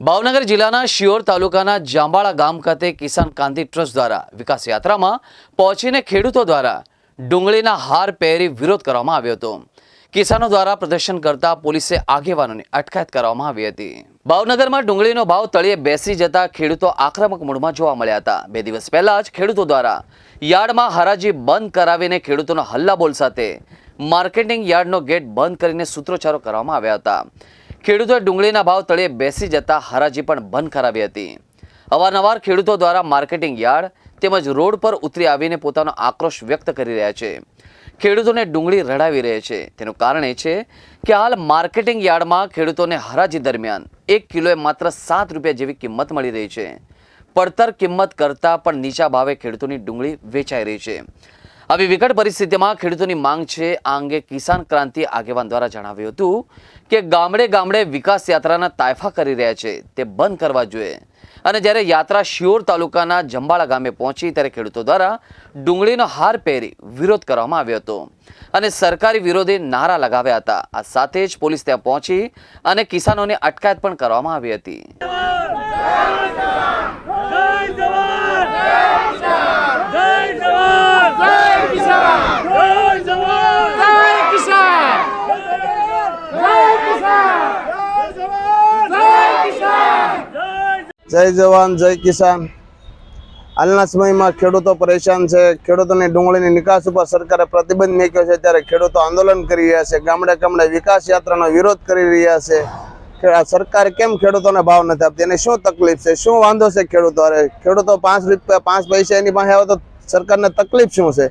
ભાવનગર જિલ્લાના શિયોર તાલુકાના જાંબાળા ગામ ખાતે કિસાન કાંતિ ટ્રસ્ટ દ્વારા વિકાસ યાત્રામાં પહોંચીને ખેડૂતો દ્વારા ડુંગળીના હાર પહેરી વિરોધ કરવામાં આવ્યો હતો. કિસાનો દ્વારા પ્રદર્શન કરતા પોલીસે આગેવાનોની અટકાયત કરવામાં આવી હતી. ભાવનગરમાં ડુંગળીનો ભાવ તળિયે બેસી જતા ખેડૂતો આક્રમક મૂડમાં જોવા મળ્યા હતા. બે દિવસ પહેલા જ ખેડૂતો દ્વારા યાર્ડમાં હરાજી બંધ કરાવીને ખેડૂતોના હલ્લાબોલ સાથે માર્કેટિંગ યાર્ડનો ગેટ બંધ કરીને સૂત્રોચ્ચારો કરવામાં આવ્યા હતા. ખેડૂતોએ ડુંગળીના ભાવ તળે બેસી જતા હરાજી પણ બંધ કરાવી હતી. અવારનવાર ખેડૂતો દ્વારા માર્કેટિંગ યાર્ડ તેમજ રોડ પર ઉતરી આવીને પોતાનો આક્રોશ વ્યક્ત કરી રહ્યા છે. ખેડૂતોને ડુંગળી રડાવી રહે છે. તેનું કારણ એ છે કે હાલ માર્કેટિંગ યાર્ડમાં ખેડૂતોને હરાજી દરમિયાન એક કિલોએ માત્ર સાત રૂપિયા જેવી કિંમત મળી રહી છે. પડતર કિંમત કરતાં પણ નીચા ભાવે ખેડૂતોની ડુંગળી વેચાઈ રહી છે. આવી વિકટ પરિસ્થિતિમાં ખેડૂતોની માંગ છે આ અંગે કિસાન ક્રાંતિ આગેવાન દ્વારા જણાવ્યું હતું કે ગામડે ગામડે વિકાસ યાત્રાના તાયફા કરી રહ્યા છે, તે બંધ કરવા જોઈએ. અને જ્યારે યાત્રા શિયોર તાલુકાના જંબાળા ગામે પહોંચી, ત્યારે ખેડૂતો દ્વારા ડુંગળીનો હાર પહેરી વિરોધ કરવામાં આવ્યો હતો. અને સરકારી વિરોધે નારા લગાવ્યા હતા. આ સાથે જ પોલીસ ત્યાં પહોંચી અને કિસાનોની અટકાયત પણ કરવામાં આવી હતી જય જવાન જય જવાન જય કિસાન જય જવાન જય કિસાન જય કિસાન જય જવાન જય કિસાન જય જવાન, જય કિસાન. હાલના સમયમાં ખેડૂતો પરેશાન છે. ખેડૂતોની ડુંગળીની નિકાસ ઉપર સરકારે પ્રતિબંધ મૂક્યો છે. ત્યારે ખેડૂતો આંદોલન કરી રહ્યા છે. ગામડે ગામડે વિકાસ યાત્રાનો વિરોધ કરી રહ્યા છે. સરકાર કેમ ખેડૂતોને ભાવ નથી આપતી? એની શું તકલીફ છે? શું વાંધો છે ખેડૂતો? અરે, ખેડૂતો પાંચ રૂપિયા, પાંચ પૈસા એની પાસે આવે તો સરકારને તકલીફ શું છે?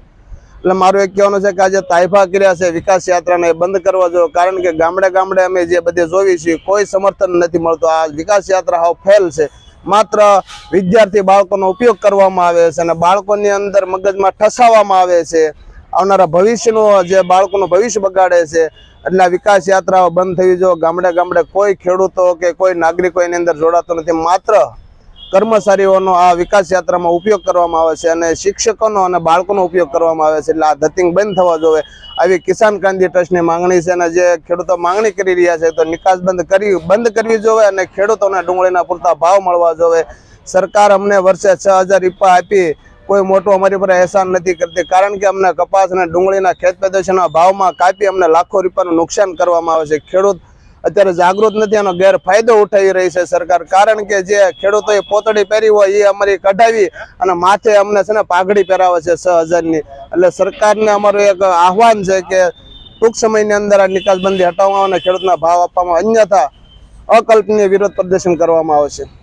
એટલે મારું એક કહેવાનું છે કે આજે તાઇફા કર્યા છે. વિકાસ યાત્રાને બંધ કરવા જોઈએ કારણ કે ગામડે ગામડે અમે જે બધે જોવી છીએ કોઈ સમર્થન નથી મળતું. આ વિકાસ યાત્રા હાવ ફેલ છે. માત્ર વિદ્યાર્થી બાળકોનો ઉપયોગ કરવામાં આવે છે અને બાળકોની અંદર મગજમાં ઠસાવવામાં આવે છે. આવનારા ભવિષ્યનું જે બાળકોનું ભવિષ્ય બગાડે છે એટલે આ વિકાસ યાત્રાઓ બંધ થવી જો ગામડે ગામડે કોઈ ખેડૂતો કે કોઈ નાગરિકો એની અંદર જોડાતો નથી. માત્ર કર્મચારીઓનો આ વિકાસ યાત્રામાં ઉપયોગ કરવામાં આવે છે અને શિક્ષકોનો અને બાળકોનો ઉપયોગ કરવામાં આવે છે એટલે આ ધતિંગ બંધ થવા જોવે. આવી કિસાન ક્રાંતિ ટ્રસ્ટની માંગણી છે અને જે ખેડૂતો માંગણી કરી રહ્યા છે તો નિકાસ બંધ કરી, બંધ કરવી જોવે અને ખેડૂતોને ડુંગળીના પૂરતા ભાવ મળવા જોવે. સરકાર અમને વર્ષે છ હજાર રૂપિયા આપી, કોઈ મોટું અમારી પર અહેસાન નથી કરતી. કારણ કે અમને કપાસ અને ડુંગળીના ખેત પેદાશોના ભાવમાં કાપી અમને લાખો રૂપિયાનું નુકસાન કરવામાં આવે છે. ખેડૂત અત્યારે જાગૃત નથી એનો ગેરફાયદો ઉઠાવી રહી છે સરકાર. કારણ કે જે ખેડૂતોએ પોતડી પહેરી હોય, એ અમારી કઢાવી અને માથે અમને છે ને પાઘડી પહેરાવે છે છ હજારની. એટલે સરકારને અમારું એક આહવાન છે કે ટૂંક સમયની અંદર આ નિકાસબંધી હટાવવામાં અને ખેડૂતના ભાવ આપવામાં અન્યથા અકલ્પનીય વિરોધ પ્રદર્શન કરવામાં આવશે